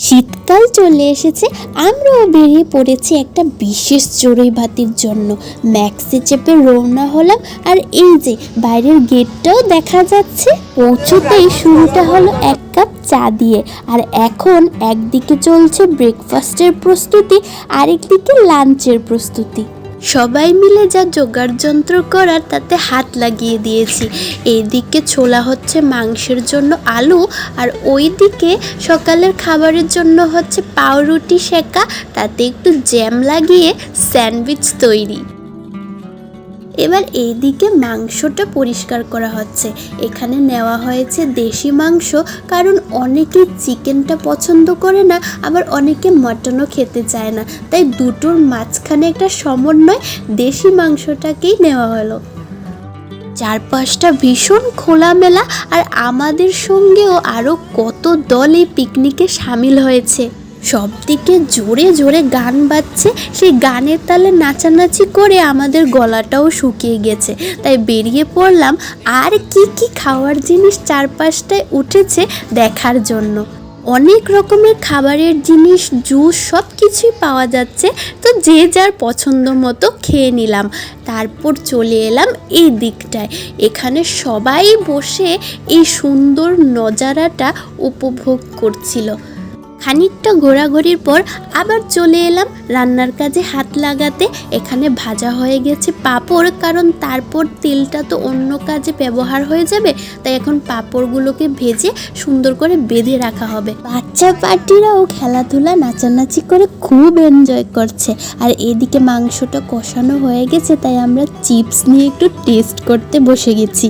শীতকাল চলে এসেছে, আমরাও বেরিয়ে পড়েছি একটা বিশেষ চড়ুই ভাতির জন্য। ম্যাক্সে চেপে রওনা হলাম আর এই যে, বাইরের গেটটাও দেখা যাচ্ছে। পৌঁছতেই শুরুটা হলো এক কাপ চা দিয়ে। আর এখন একদিকে চলছে ব্রেকফাস্টের প্রস্তুতি, আরেকদিকে লাঞ্চের প্রস্তুতি। সবাই মিলে যা জোগাড় যন্ত্র করার তাতে হাত লাগিয়ে দিয়েছি। এইদিকে ছোলা হচ্ছে মাংসের জন্য আলু আর ওই দিকে সকালের খাবারের জন্য হচ্ছে পাউরুটি সেকা তাতে একটু জ্যাম লাগিয়ে স্যান্ডউইচ তৈরি। এবার এইদিকে মাংসটা পরিষ্কার করা হচ্ছে। এখানে নেওয়া হয়েছে দেশি মাংস, কারণ অনেকে চিকেনটা পছন্দ করে না, আবার অনেকে মটনও খেতে চায় না। তাই দুটোর মাঝখানে একটা সমন্বয় দেশি মাংসটাকেই নেওয়া হলো। চারপাশটা ভীষণ খোলামেলা, আর আমাদের সঙ্গেও আরও কত দল এই পিকনিকে সামিল হয়েছে। সব দিকে জোরে জোরে গান বাজছে। সেই গানের তালে নাচানাচি করে আমাদের গলাটাও শুকিয়ে গেছে। তাই বেরিয়ে পড়লাম। আর কি কি খাওয়ার জিনিস চারপাশটায় উঠেছে দেখার জন্য। অনেক রকমের খাবারের জিনিস, জুস সব কিছুই পাওয়া যাচ্ছে। তো যে যার পছন্দ মতো খেয়ে নিলাম। তারপর চলে এলাম এই দিকটায়। এখানে সবাই বসে এই সুন্দর নজারাটা উপভোগ করছিল। খানিকটা ঘোরাঘুরির পর আবার চলে এলাম রান্নার কাজে হাত লাগাতে। এখানে ভাজা হয়ে গেছে পাঁপড়, কারণ তারপর তেলটা তো অন্য কাজে ব্যবহার হয়ে যাবে, তাই এখন পাঁপড়গুলোকে ভেজে সুন্দর করে বেঁধে রাখা হবে। বাচ্চা পার্টিরাও খেলাধুলা নাচানাচি করে খুব এনজয় করছে। আর এদিকে মাংসটা কষানো হয়ে গেছে, তাই আমরা চিপস নিয়ে একটু টেস্ট করতে বসে গেছি।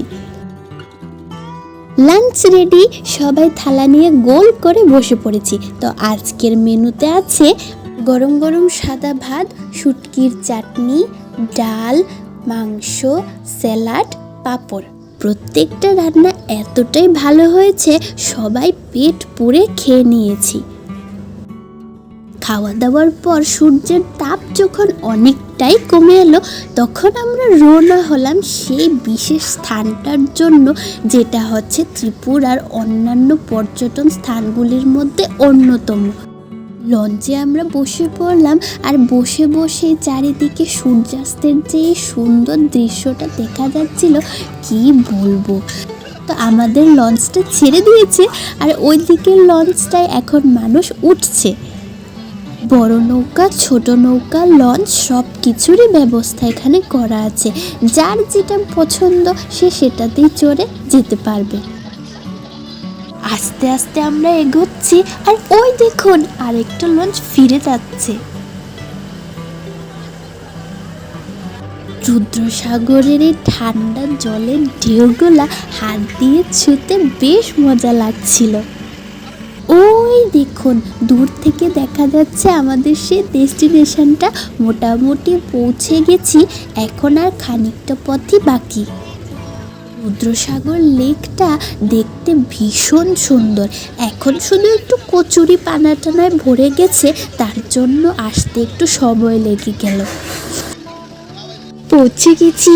Lunch ready. সবাই থালা নিয়ে গোল করে বসে পড়েছি। তো আজকের মেনুতে আছে গরম গরম সাদা ভাত, শুটকির চাটনি, ডাল, মাংস, স্যালাড, পাঁপড়। প্রত্যেকটা রান্না এতটাই ভালো হয়েছে, সবাই পেট পুড়ে খেয়ে নিয়েছি। খাওয়া দাওয়ার পর সূর্যের তাপ যখন অনেকটাই কমে এলো, তখন আমরা রওনা হলাম সেই বিশেষ স্থানটার জন্য, যেটা হচ্ছে ত্রিপুরার অন্যান্য পর্যটন স্থানগুলির মধ্যে অন্যতম। লঞ্চে আমরা বসে পড়লাম আর বসে বসে চারিদিকে সূর্যাস্তের যে সুন্দর দৃশ্যটা দেখা যাচ্ছিল, কি বলব? তো আমাদের লঞ্চটা ছেড়ে দিয়েছে আর ওই দিকের লঞ্চটায় এখন মানুষ উঠছে। বড় নৌকা, ছোট নৌকা, লঞ্চ সব কিছুরই ব্যবস্থা এখানে করা আছে। যার যেটা পছন্দ, সে সেটাতেই চড়ে যেতে পারবে। আস্তে আস্তে আমরা এগোচ্ছি, আর ওই দেখুন, আরেকটা লঞ্চ ফিরে যাচ্ছে। রুদ্রসাগরের এই ঠান্ডা জলের ঢেউগুলা হাত দিয়ে ছুতে বেশ মজা লাগছিল। ওই দেখুন, দূর থেকে দেখা যাচ্ছে আমাদের সে ডেস্টিনেশনটা মোটামুটি পৌঁছে গেছি, এখন আর খানিকটা পথই বাকি। রুদ্রসাগর লেকটা দেখতে ভীষণ সুন্দর। এখন শুধু একটু কচুরি পানা টানায় ভরে গেছে, তার জন্য আসতে একটু সময় লেগে গেল। পৌঁছে গেছি।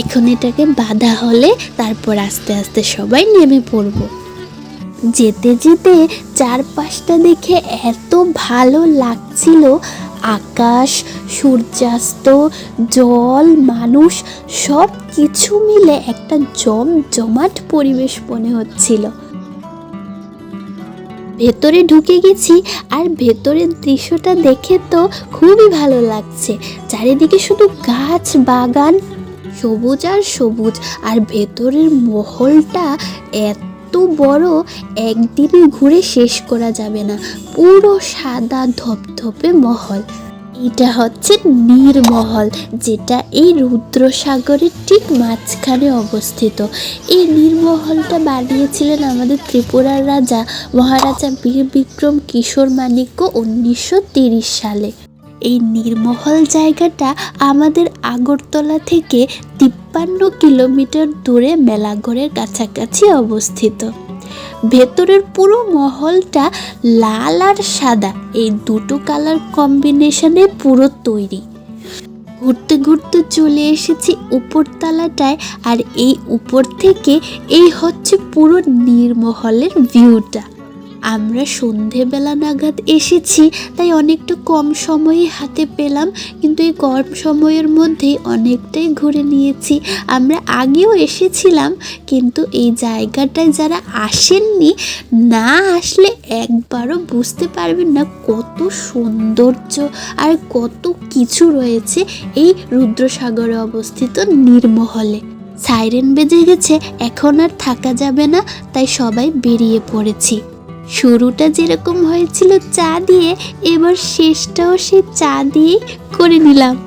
এখন এটাকে বাধা হলে তারপর আস্তে আস্তে সবাই নেমে পড়ব। যেতে যেতে চারপাশটা দেখে এত ভালো লাগছিল। আকাশ, সূর্যাস্ত, জল, মানুষ সব কিছু মিলে একটা জম জমাট পরিবেশ মনে হচ্ছিল। ভেতরে ঢুকে গেছি আর ভেতরের দৃশ্যটা দেখে তো খুবই ভালো লাগছে। চারিদিকে শুধু গাছ, বাগান, সবুজ আর সবুজ। আর ভেতরের মহলটা এত বড় একদিনে ঘুরে শেষ করা যাবে না। পুরো সাদা ধপধপে মহল। এটা হচ্ছে নীরমহল, যেটা এই রুদ্রসাগরের ঠিক মাঝখানে অবস্থিত। এই নীরমহলটা বানিয়েছিলেন আমাদের ত্রিপুরার রাজা মহারাজা বীর বিক্রম কিশোর মাণিক্য উনিশশো সালে। এই নির্মহল জায়গাটা আমাদের আগরতলা থেকে তিপ্পান্ন কিলোমিটার দূরে মেলাঘরের কাছাকাছি অবস্থিত। ভেতরের পুরো মহলটা লাল আর সাদা, এই দুটো কালার কম্বিনেশনে পুরো তৈরি। ঘুরতে ঘুরতে চলে এসেছি উপরতলাটায় আর এই উপর থেকে এই হচ্ছে পুরো নির্মহলের ভিউটা। আমরা সন্ধেবেলা নাগাদ এসেছি, তাই অনেকটা কম সময়ে হাতে পেলাম, কিন্তু এই কম সময়ের মধ্যেই অনেকটাই ঘুরে নিয়েছি। আমরা আগেও এসেছিলাম, কিন্তু এই জায়গাটায় যারা আসেননি, না আসলে একবারও বুঝতে পারবেন না কত সৌন্দর্য আর কত কিছু রয়েছে এই রুদ্রসাগরে অবস্থিত নির্মহলে। সাইরেন বেজে গেছে, এখন আর থাকা যাবে না, তাই সবাই বেরিয়ে পড়েছি। শুরুটা যেরকম হয়েছিল চা দিয়ে এবার শেষটাও সে চা দিয়েই করে নিলাম।